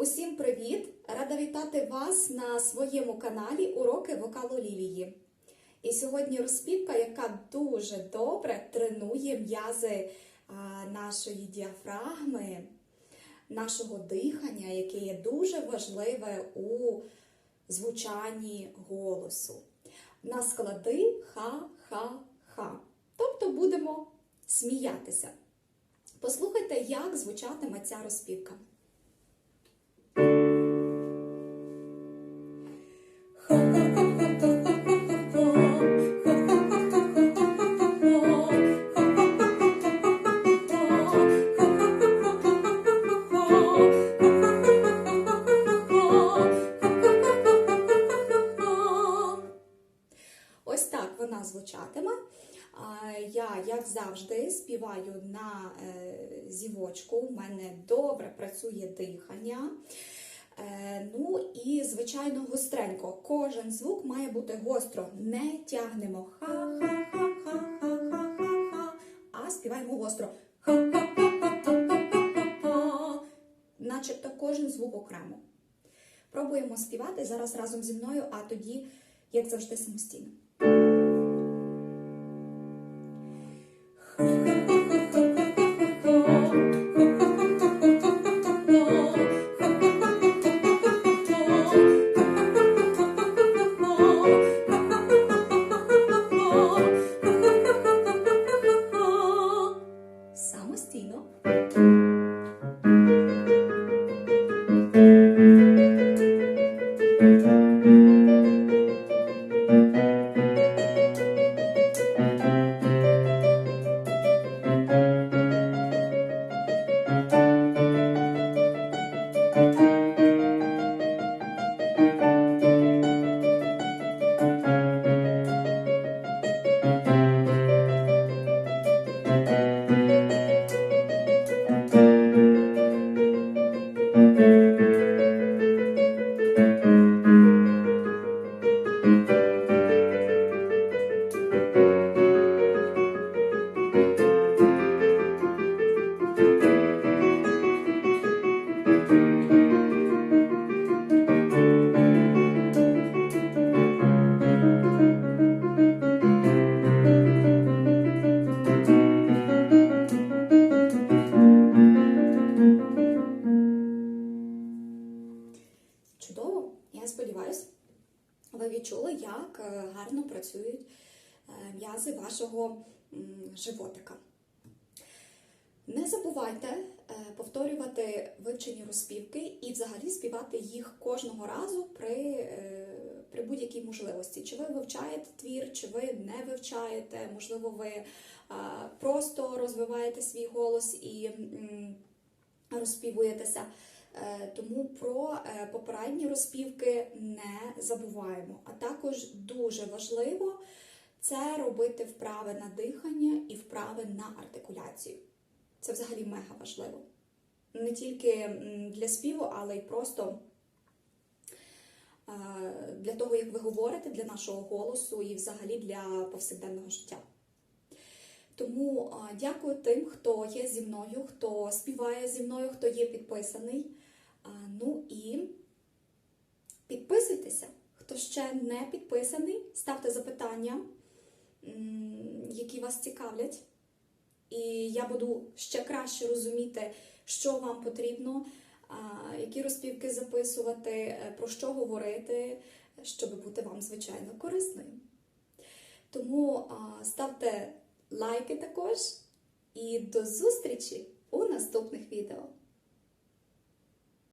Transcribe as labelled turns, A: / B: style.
A: Усім привіт! Рада вітати вас на своєму каналі Уроки вокалу Лілії. І сьогодні розпівка, яка дуже добре тренує м'язи нашої діафрагми, нашого дихання, яке є дуже важливе у звучанні голосу. На склади ха-ха-ха. Тобто будемо сміятися. Послухайте, як звучатиме ця розпівка. Вона звучатиме. Я, як завжди, співаю на е, зівочку. У мене добре працює дихання. Е, Ну і, звичайно, гостренько. Кожен звук має бути гостро. Не тягнемо ха-ха-ха-ха-ха-ха-ха, а співаємо гостро. Ха-ха-ха-ха-ха-ха. Начебто кожен звук окремо. Пробуємо співати зараз разом зі мною, а тоді, як завжди. Самостійно. Thank you. Я сподіваюся, ви відчули, як е, гарно працюють е, м'язи вашого животика. Не забувайте е, повторювати вивчені розпівки і взагалі співати їх кожного разу при, при будь-якій можливості. Чи ви вивчаєте твір, чи ви не вивчаєте, можливо, ви просто розвиваєте свій голос і розпівуєтеся. Е, Тому про е, попередні розпівки не забуваємо. А також дуже важливо це робити вправи на дихання і вправи на артикуляцію. Це взагалі мега важливо. Не тільки для співу, але й просто е, для того, як ви говорите, для нашого голосу і взагалі для повсякденного життя. Тому дякую тим, хто є зі мною, хто співає зі мною, хто є підписаний. Ну і підписуйтеся. Хто ще не підписаний, ставте запитання, які вас цікавлять. І я буду ще краще розуміти, що вам потрібно, які розпівки записувати, е, про що говорити, щоб бути вам, звичайно, корисною. Тому ставте лайки також і до зустрічі у наступних відео.